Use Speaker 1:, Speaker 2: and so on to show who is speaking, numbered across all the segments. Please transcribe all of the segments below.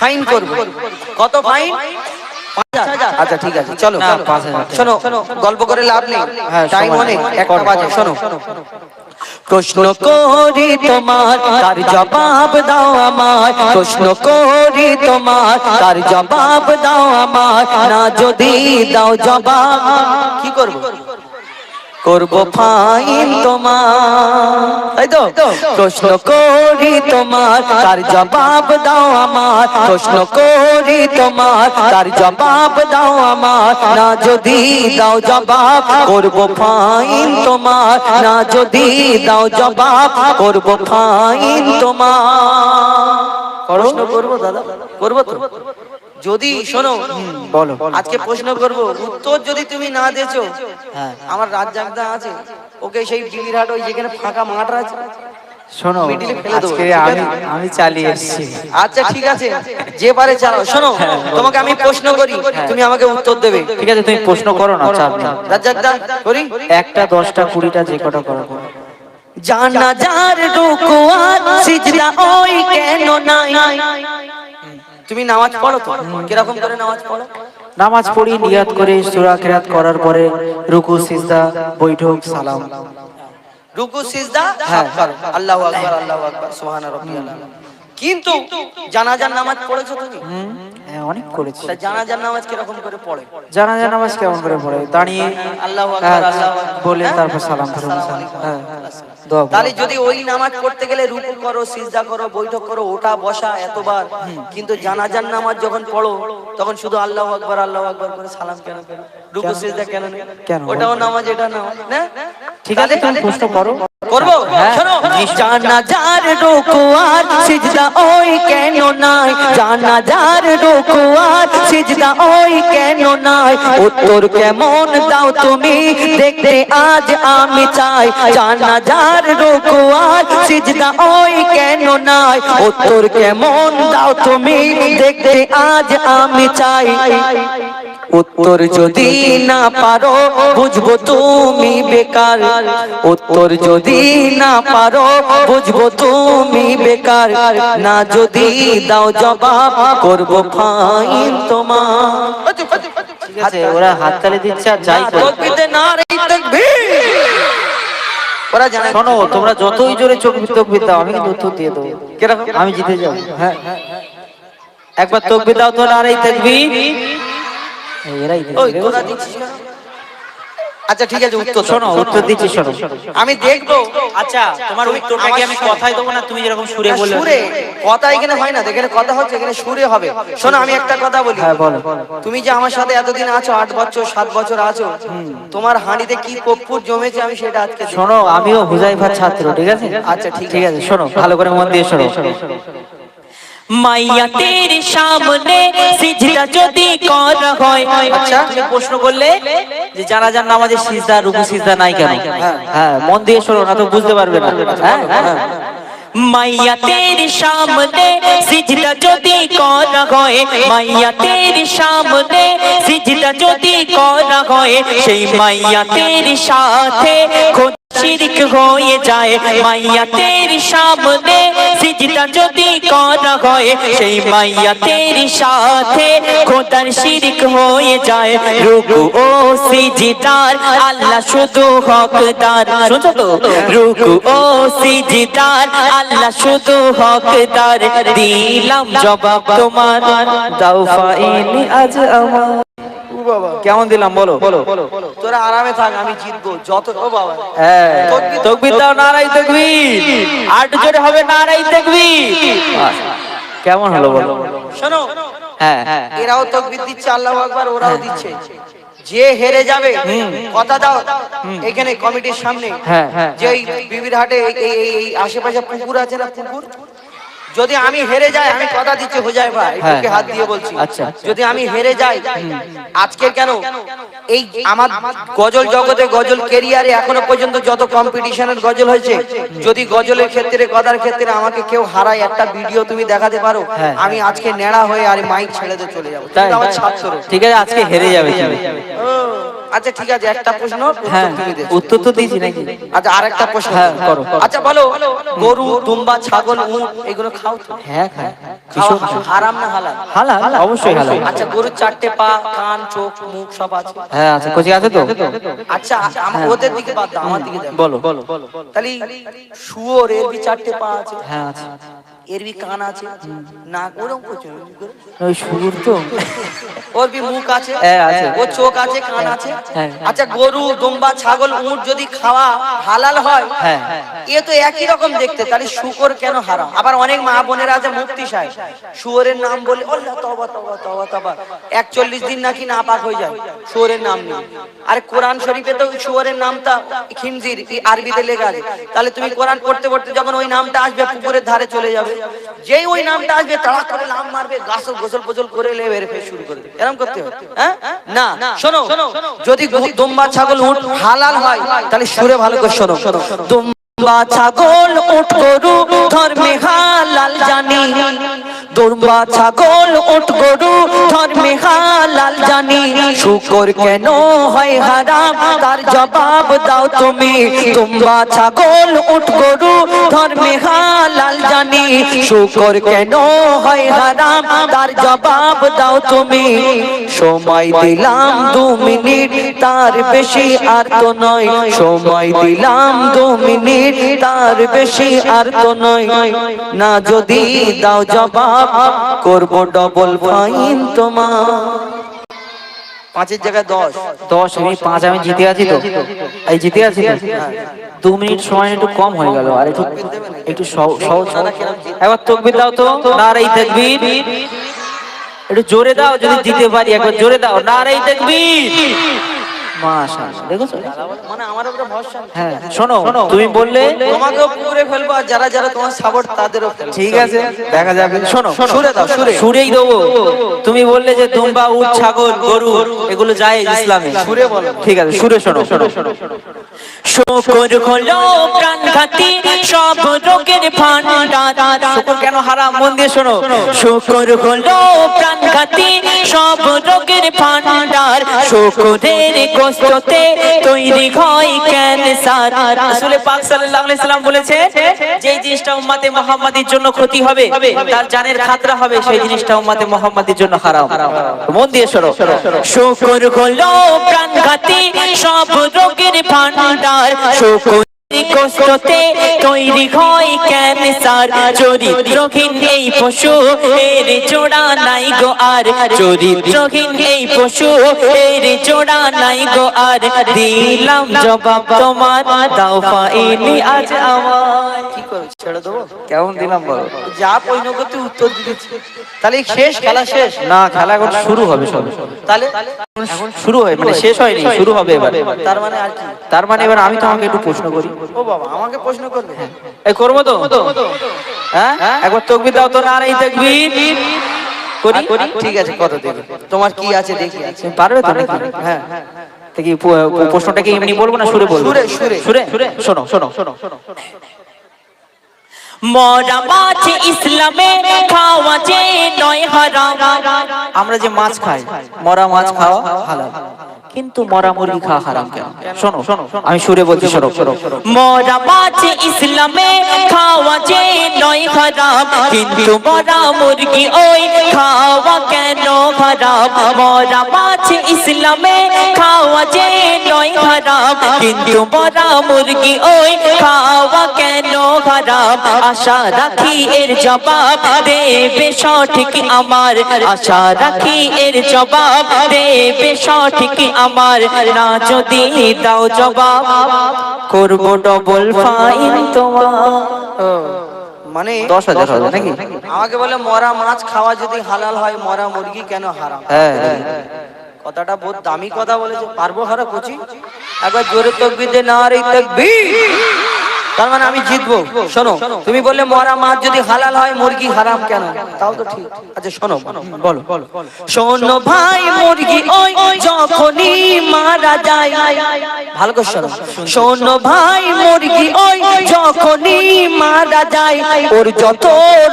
Speaker 1: Fine করব। কত fine? আচ্ছা ঠিক আছে চলো। শোনো গল্প করে লাভ নেই।
Speaker 2: হ্যাঁ,
Speaker 1: টাইম অনেক একটা বাজে শোনো। প্রশ্ন করি তোমার তার জবাব দাও আমায়। প্রশ্ন করি তোমার তার জবাব দাও আমায়। না যদি দাও জবাব কি করব? করব ফাইন তোমার। তাই তো প্রশ্ন করি তোমার তার জবাব দাও আমার। প্রশ্ন করি তোমার তার জবাব দাও আমার। না যদি দাও জবাব করব ফাইন তোমার। না যদি দাও জবাব করব ফাইন তোমার। প্রশ্ন করব দাদা? করব তো? যদি শোনো
Speaker 2: বলো।
Speaker 1: আজকে প্রশ্ন করব উত্তর যদি তুমি না দিয়েছ
Speaker 2: হ্যাঁ।
Speaker 1: আমার রাত জাগদা আছে। ওকে সেই ওই যেখানে ফাঁকা মাঠ আছে।
Speaker 2: শোনো আজকে আমি আমি চালিয়ে এসেছি।
Speaker 1: আচ্ছা ঠিক আছে। যে পারে চালাও। শোনো তোমাকে আমি প্রশ্ন করি। তুমি আমাকে উত্তর দেবে।
Speaker 2: ঠিক আছে তুমি প্রশ্ন করো না চাপ নেই
Speaker 1: রাত জাগদা করি?
Speaker 2: একটা দশটা কুড়িটা যে কটা করো।
Speaker 1: জানা যার রুকুয়াত সিজদা ওই কেন নাই। তুমি নামাজ পড়ো তো? কীরকম করে নামাজ পড়ো?
Speaker 2: নামাজ পড়ি নিয়াত করে সূরা কিরাত করার পরে রুকু সিজদা বৈঠক সালাম।
Speaker 1: রুকু সিজদা
Speaker 2: হ্যাঁ।
Speaker 1: আল্লাহু আকবার আল্লাহু আকবার সুবহান রাব্বিয়াল আলা কিন্তু জানাজার নামাজ পড়েছো তুমি?
Speaker 2: হ্যাঁ অনেক করেছি।
Speaker 1: জানাজার নামাজ কীরকম করে পড়ে?
Speaker 2: জানাজা নামাজ কেমন করে পড়ে? দাঁড়িয়ে
Speaker 1: আল্লাহু আকবার আল্লাহু আকবার।
Speaker 2: বলে? তারপর সালাম ফেরত হ্যাঁ
Speaker 1: তাহলে যদি ওই নামাজ পড়তে গেলে রুকু করো সিজদা করো বৈঠক করো ওটা বসা এতবার। কিন্তু জানাজার নামাজ যখন পড়ো তখন শুধু আল্লাহ আকবার আল্লাহু আকবার করে সালাম কেন করো? রুকু সিজদা কেন
Speaker 2: কেন?
Speaker 1: ওটাও নামাজ এটা নামাজ না
Speaker 2: ঠিক আছে তুমি প্রশ্ন করো।
Speaker 1: করব?
Speaker 2: হ্যাঁ,
Speaker 1: শোনো
Speaker 2: নিশ্চয়ই।
Speaker 1: জানাজার রুকুয়াত সিজদা ওই কেন নাই? জানাজার রুকুয়াত সিজদা ওই কেন নাই? উত্তর কেমন দাও তুমি? দেখতে আজ আমি চাই। জানাজার রুকুয়াত সিজদা ওই কেন নাই? উত্তর কেমন দাও তুমি? দেখতে আজ আমি চাই। উত্তর যদি না পারো বুঝব তুমি বেকার। উত্তর যদি না পারো বুঝব তুমি বেকার। না যদি দাও জবাব করব ফাইন তোমার।
Speaker 2: ঠিক আছে ওরা হাততালি দিচ্ছে আর যাই করে।
Speaker 1: নারে তাকবীর। ওরা জানে।
Speaker 2: শোনো তোমরা যতই জোরে চোখ তকবির দাও আমি কিন্তু উত্তর দিয়ে দেবো। আমি জিতে যাব। হ্যাঁ। একবার তকবির দাও তো নারাই থাকবি এরাই
Speaker 1: ওই
Speaker 2: রে।
Speaker 1: দিচ্ছিস আচ্ছা ঠিক আছে উত্তর
Speaker 2: শোনো উত্তর দিচ্ছি শোনো।
Speaker 1: আমি দেখব।
Speaker 3: আচ্ছা তোমার
Speaker 1: তুমি
Speaker 3: উত্তরটা কি আমি। কথাই দেবো না? তুমি যেরকম সুরে বললে
Speaker 1: সুরে। কথা এখানে হয় না এখানে কথা হচ্ছে এখানে সুরে হবে। শোনো আমি একটা কথা বলি।
Speaker 2: হ্যাঁ বলো।
Speaker 1: তুমি যে আমার সাথে এতদিন আছো আট বছর সাত বছর আছো তোমার হাঁড়িতে কি কপ্পুর জমেছে আমি সেটা আজকে
Speaker 2: শোনো আমিও হুজাইফার ছাত্র ঠিক আছে?
Speaker 1: আচ্ছা, ঠিক
Speaker 2: ঠিক আছে। শোনো ভালো করে মন দিয়ে শোনো।
Speaker 3: মাইয়া তের সামনে সিজদা যদি কর হয়।
Speaker 1: আচ্ছা।
Speaker 3: তুমি প্রশ্ন করলে যে যার নামাজে সিজদা, রুকু সিজদা নাই কেন?
Speaker 2: হ্যাঁ মন দিয়ে শোনো, না তো বুঝতে পারবে না। হ্যাঁ হ্যাঁ।
Speaker 3: মাইয়া তের সামনে সিজদা যদি কর হয় মাইয়া তের সামনে সিজদা যদি কর হয়, সেই মাইয়া তের সাথে শিরিক হয়ে যায়, মাইয়া তের সামনে সিজদা যদি কর হয়, সেই মাইয়া তের সাথে খোদার শিরিক হয়ে যায়। রুকু ও সিজদার, আল্লাহ শুধু হকদার। শুনছো তো? রুকু ও সিজদার, আল্লাহ শুধু হকদার। দিলাম জবাব তোমার,
Speaker 2: দাও আজ আমার। কেমন দিলাম বলো বলো
Speaker 1: তোরা আরামে থাক আমি জিতবো। যত ও বাবা।
Speaker 2: হ্যাঁ।
Speaker 1: তকবির
Speaker 2: দাও নারাই তকবির।
Speaker 3: আর জোরে হবে নারাই দেখবি
Speaker 2: কেমন হলো বলো
Speaker 1: শোনো
Speaker 2: হ্যাঁ। হ্যাঁ
Speaker 1: এরাও তকবির দিচ্ছে আল্লাহ আকবার ওরাও দিচ্ছে। যে হেরে যাবে কথা দাও। এখানে কমিটির সামনে
Speaker 2: হ্যাঁ, হ্যাঁ।
Speaker 1: যে বিবির হাটে এই আশেপাশে পুকুর আছে না পুকুর? যদি আমি হেরে যাই আমি কথা দিচ্ছি হোজাই ভাই।
Speaker 2: হ্যাঁ।
Speaker 1: বুকে হাত দিয়ে বলছি।
Speaker 2: আচ্ছা।
Speaker 1: যদি আমি হেরে যাই আজকে কেন? এই আমার গজল জগতে গজল কেরিয়ারে এখনও পর্যন্ত যত কম্পিটিশনের গজল হয়েছে যদি গজলের ক্ষেত্রে কথার ক্ষেত্রে আমাকে কেউ হারায় একটা ভিডিও তুমি দেখাতে পারো
Speaker 2: হ্যাঁ।
Speaker 1: আমি আজকে নেড়া হয়ে আর মাইক ছেড়ে দিয়ে চলে যাব। আমার ছাত্র।
Speaker 2: ঠিক আছে আজকে হেরে যাবে
Speaker 1: ও, আচ্ছা ঠিক আছে একটা প্রশ্ন
Speaker 2: হ্যাঁ
Speaker 1: উত্তর দিয়েছ।
Speaker 2: উত্তর তো দিয়েছি নাকি?
Speaker 1: আচ্ছা আরেকটা প্রশ্ন।
Speaker 2: হ্যাঁ, করো, করো।
Speaker 1: আচ্ছা বলো গরু দুম্বা ছাগল উট এগুলো খাও তো?
Speaker 2: হ্যাঁ হ্যাঁ
Speaker 1: হারাম না হালাল?
Speaker 2: হালাল অবশ্যই হালাল।
Speaker 1: আচ্ছা গরুর চারটে পা কান চোখ মুখ সব আছে?
Speaker 2: হ্যাঁ আচ্ছা কোচি আছে তো?
Speaker 1: আচ্ছা ওদের দিকে বাদ দাও আমার দিকে
Speaker 2: বলো। বলো
Speaker 1: তাহলে শুয়োর বি চারটে পা আছে?
Speaker 2: হ্যাঁ আছে।
Speaker 1: এর বি কান আছে? ওরকম করছে
Speaker 2: ওই সুর তো।
Speaker 1: ওর বি মুখ আছে?
Speaker 2: হ্যাঁ,
Speaker 1: ওর চোখ আছে কান আছে?
Speaker 2: হ্যাঁ।
Speaker 1: আচ্ছা গরু দুম্বা ছাগল উট যদি খাওয়া হালাল হয়
Speaker 2: হ্যাঁ।
Speaker 1: এ তো একই রকম দেখতে। তাহলে শুকর কেন হারাম? আবার অনেক মা বোনেরা আছে মুক্তি সাহেব শুয়োরের নাম বলে আল্লাহ তবা তবা তবা তবা একচল্লিশ দিন নাকি নাপাক হয়ে যায় শুয়োরের নাম নেই আরে কোরআন শরীফে তো শুয়োরের নামটা খিনজির এই আরবিতে লেখা আছে। তাহলে তুমি কোরআন পড়তে পড়তে যখন ওই নামটা আসবে পুকুরের ধারে চলে যাবে। যেই ওই নামটা আসবে তাড়া করে নাম মারবে গাছল গোসল পোজল করে লে বের শুরু করে এরকম করতে হবে হ্যাঁ? না, শোনো, যদি দুম্বা ছাগল উট হালাল হয়, তাহলে সুরে ভালো করে শোনো। দুম্বা ছাগল উট গরু, ধর্মে হালাল জানি। দুম্বা ছাগল উট গরু, ধর্মে হালাল জানি। শুকর কেন হয় হারাম, তার জবাব দাও তুমি। দুম্বা ছাগল উট গরু, ধর্মে হালাল জানি। শুকর কেন হয় হারাম? তার জবাব দাও তুমি। সময় দিলাম দু মিনিট, তার বেশি আর তো নয়। সময় দিলাম দু মিনিট, তার বেশি আর তো নয়। না যদি দাও জবাব, করব ডবল ফাইন তোমার। পাঁচের জায়গায় দশ।
Speaker 2: দশ। আমি পাঁচ আমি জিতে আছি তো। এই জিতে আছি তো? দু মিনিট সময় একটু কম হয়ে গেল আর একটু একটু সহজ একবার তকবির দাও তো। না এই তকবির। একটু জোরে দাও যদি জিতে পারি একবার জোরে দাও। নারাই তাকবীর। শোনো তুমি বললে
Speaker 1: তোমাকেও পুকুরে ফেলব আর যারা যারা তোমার সাপোর্ট তাদেরও
Speaker 2: ঠিক আছে দেখা যাবে। শোনো
Speaker 1: সুরে দাও
Speaker 2: সুরেই দেবো। তুমি বললে যে দুম্বা উট ছাগল গরু এগুলো যায় ইসলামে। সুরে বলো। ঠিক আছে সুরে শোনো শোনো
Speaker 3: শুকর হলো প্রাণঘাতী সব রোগের ভান্ডার
Speaker 2: শুকর কেন হারাম মন দিয়ে শোনো।
Speaker 3: শুকর হলো প্রাণঘাতী সব রোগের ভান্ডার শুকরের গোস্ততে তৈরি হয় ক্যান্সার
Speaker 2: আসলে পাক সাল্লাল্লাহু আলাইহি সাল্লাম বলেছে যে জিনিসটা উম্মতে মুহাম্মাদির জন্য ক্ষতি হবে, তার জানের খাতরা হবে, সেই জিনিসটা উম্মতে মুহাম্মাদির জন্য হারাম। মন দিয়ে শোনো।
Speaker 3: শুকর হলো প্রাণঘাতী, সব রোগের ভান্ডার শুকর কষ্টতে তৈরি হয় ক্যান্সার। চরিত্রহীন এই পশু এর জোড়া নাই গো আর। চরিত্রহীন এই পশু এর জোড়া নাই গো আর। দিলাম জবাব তোমার দাও ফাইনি আজ আমার
Speaker 1: কি করো ছেড়ে দেবো?
Speaker 2: কেমন দিলাম বলো?
Speaker 1: যা পৈনগতি উত্তর দিতেছি তাহলে শেষ খেলা শেষ?
Speaker 2: না খেলা এখন শুরু হবে সবে।
Speaker 1: তাহলে?
Speaker 2: এখন শুরু হয় মানে শেষ হয়নি। শুরু হবে এবার।
Speaker 1: তার মানে আর কি?
Speaker 2: তার মানে এবার আমি তোমাকে একটু প্রশ্ন করি।
Speaker 1: ও বাবা আমাকে প্রশ্ন করবে।
Speaker 2: এই করব তো? হ্যাঁ? একবার তকবি দাও তো না এই তকবি করি?
Speaker 1: ঠিক আছে কত দেখি। তোমার কি আছে দেখি।
Speaker 2: পারবে তো নাকি? হ্যাঁ। প্রশ্নটাকে কি প- প- প্রশ্নটা কি এমনি বলব না সুরে বলব?
Speaker 1: সুরে। সুরে।
Speaker 2: শোনো। শোনো শোনো শোনো।
Speaker 3: মরা মাছ ইসলামে খাওয়া যে নয় হারাম।
Speaker 2: আমরা যে মাছ খাই মরা মাছ খাওয়া হালাল। কিন্তু মরা মুরগি খাওয়া হারাম কেন? শোনো শোনো আমি সুরে বলছি শোনো শোনো।
Speaker 3: মরা মাছ ইসলামে খাওয়া নয় হারাম। কিন্তু মরা মুরগি ওই খাওয়া কেন হারাম? মরা মাছ ইসলামে খাওয়া যে নয় হারাম। কিন্তু মরা মুরগি ওই খাওয়া কেন হারাম? আশা রাখি এর জবাব দেবে সঠিক আমার। আশা রাখি এর জবাব দেবে সঠিক আমার। না যদি দাও জবাব, করব ডবল ফাইন তোমার।
Speaker 1: মানে
Speaker 2: দশ হাজার হবে নাকি?
Speaker 1: আমাকে বলে মরা মাছ খাওয়া যদি হালাল হয় মরা মুরগি কেন হারাম?
Speaker 2: হ্যাঁ
Speaker 1: কথাটা বহুত দামি কথা বলেছে। পারব হারা কচি? একবার জোরে তকবি দে না রে তকবির। তার মানে আমি জিতবো। শোনো, তুমি বললে মরা মাছ যদি হালাল হয়, মুরগি হারাম কেন? তাও তো ঠিক। আচ্ছা শোনো, বলো। শোনো ভাই, মুরগি ওই যখনই মারা যায়। ভালো করে শোনো। শোনো ভাই, মুরগি ওই যখনই মারা যায়। ওর যত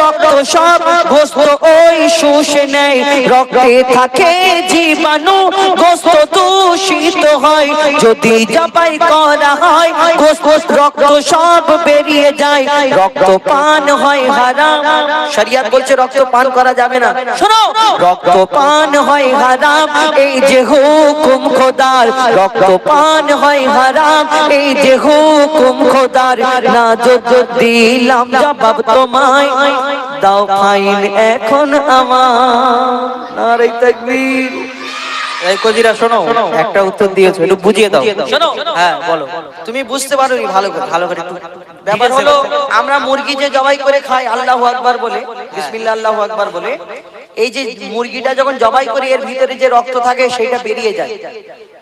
Speaker 1: রক্ত সব গোস্ত ওই শুষে নেয়। রক্তে থাকে জীবাণু, গোস্ত দূষিত হয়। যদি জবাই করা হয়, গোস্ত রক্ত সব বেরিয়ে যায়। রক্ত পান হয় হারাম। শরিয়াত বলছে রক্ত পান করা যাবে না। শোনো রক্ত পান হয় হারাম। এই যে হুকুম খোদার রক্ত পান হয় হারাম। এই যে হুকুম খোদার, না যদি দিলাম জবাব তোমায়, দাও ফাইন এখন আমার। নারে তাকবীর।
Speaker 2: এই কজিরা শোনো একটা উত্তর দিয়েছ একটু বুঝিয়ে দাও।
Speaker 1: শোনো
Speaker 2: হ্যাঁ বলো।
Speaker 1: তুমি বুঝতে পারো ভালো করে ভালো করে একটু ব্যাপার হলো আমরা মুরগি যে জবাই করে খাই আল্লাহু আকবার বলে বিসমিল্লাহ আল্লাহু আকবার বলে এই যে মুরগিটা যখন জবাই করি এর ভিতরে যে রক্ত থাকে সেটা বেরিয়ে যায়।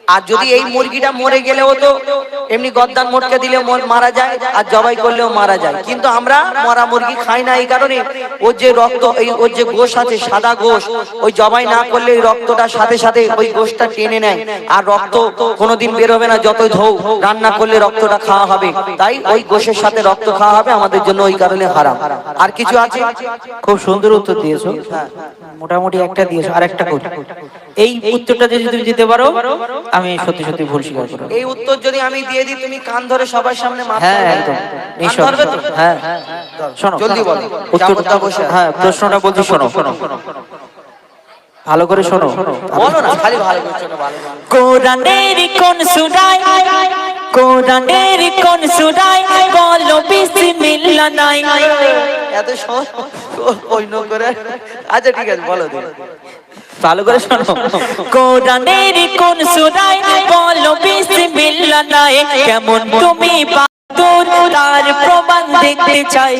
Speaker 1: আর যদি এই মুরগিটা মরে গেলেও তো এমনি গদ্দান মোটকে দিলে মর- যায় আর জবাই করলেও মারা যায়। কিন্তু আমরা মরা মুরগি খাই না এই কারণে। ওর যে রক্ত এই ওর যে গোশ আছে সাদা গোশ ওই জবাই না করলে ওই রক্তটার সাথে সাথে ওই গোশটা টেনে নেয়। আর রক্ত কোনোদিন বের হবে না যতই ধৌ রান্না করলে রক্তটা খাওয়া হবে। তাই ওই গোশের সাথে রক্ত খাওয়া হবে আমাদের জন্য ওই কারণে হারাম। আর কিছু আছে?
Speaker 2: খুব সুন্দর উত্তর দিয়েছ। মোটামুটি একটা দিয়েছ আর একটা এই উত্তরটা যদি তুমি দিতে পারো আমি সত্যি সত্যি ভুল স্বীকার করব।
Speaker 1: এই উত্তর যদি আমি দিয়ে দিই তুমি কান ধরে সবার সামনে
Speaker 2: হ্যাঁ একদম।
Speaker 1: ধরবে তো?
Speaker 2: হ্যাঁ শোনো
Speaker 1: জলদি বলো।
Speaker 2: উত্তর
Speaker 1: বসে।
Speaker 2: হ্যাঁ প্রশ্নটা বলছি শোনো ভালো করে শোনো।
Speaker 1: বলো না খালি ভালো করে শোনো, ভালো করে।
Speaker 3: কোরআনের কোন সুরায় কোরআনের কোন সুরায় বলো বিসমিল্লাহ নাই।
Speaker 1: এত সহজ করে। আচ্ছা ঠিক আছে বলো দিন
Speaker 2: ভালো করে শোনো।
Speaker 3: কোরআনের কোন সুরায় বলো বিসমিল্লাহ নাই। কেমন তুমি তার প্রমাণ দেখতে চাই।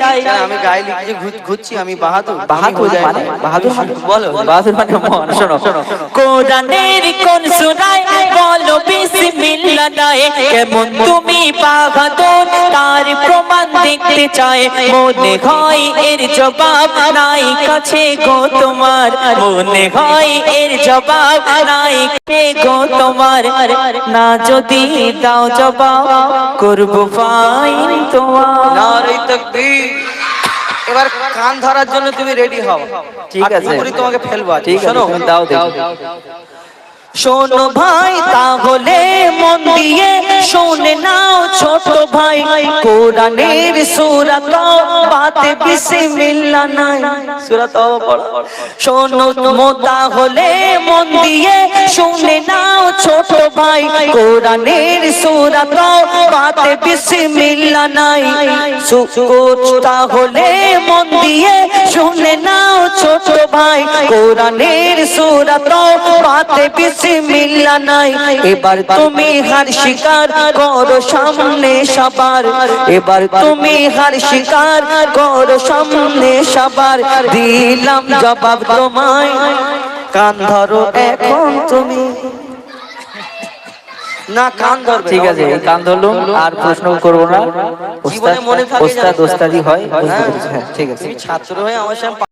Speaker 1: আমি গায়ে লিখে ঘুরছি আমি বাহাদুর।
Speaker 2: বাহাদুর মানে? বাহাদুর মানে?
Speaker 1: বলো।
Speaker 2: বাহাদুর মানে মহান শোনো শোনো
Speaker 3: কোরআনের কোন সুরায় বলো বিসমিল্লাহ নাই কেমন তুমি বাহাদুর তার প্রমাণ দেখতে চায়। মনে হয় এর জবাব নাই কাছে গো তোমার। মনে হয় এর জবাব নাই কাছে গো তোমার। না যদি দাও জবাব করব ফাইন তোমার
Speaker 1: নারে তাকবীর। এবার কান ধরার জন্য তুমি রেডি হও।
Speaker 2: ঠিক আছে।
Speaker 1: তোমাকে ফেলব
Speaker 2: ঠিক আছে দাও দাও।
Speaker 1: শোনো ভাই, তাহলে মন দিয়ে শুনে নাও ছোট ভাই, কোরআনের সূরা বাতে বিসমিল্লাহ নাই। সূরা তাওবা পড়ো। শোনো তাহলে মন দিয়ে শুনে নাও ছোট ভাই, কোরআনের সূরা বাতে বিসমিল্লাহ নাই। সুকুত তাহলে মন দিয়ে শুনে নাও ছোট ভাই কোরআনের সূরা বাতে বিসমিল্লাহ নাই। এবার তুমি হার শিকার করো সামনে সবার এবার তুমি হার শিকার করো সামনে সবার দিলাম জবাব তোমায় কান ধরো এখন তুমি। না কান ধরবে
Speaker 2: ঠিক আছে কান ধরলুম আর প্রশ্ন করব না।
Speaker 1: জীবনে থাকে
Speaker 2: ওস্তাদ ওস্তাদি হয়
Speaker 1: হ্যাঁ।
Speaker 2: পেরেছি, হ্যাঁ ঠিক আছে।
Speaker 1: তুমি ছাত্র হয়ে আমার সাথে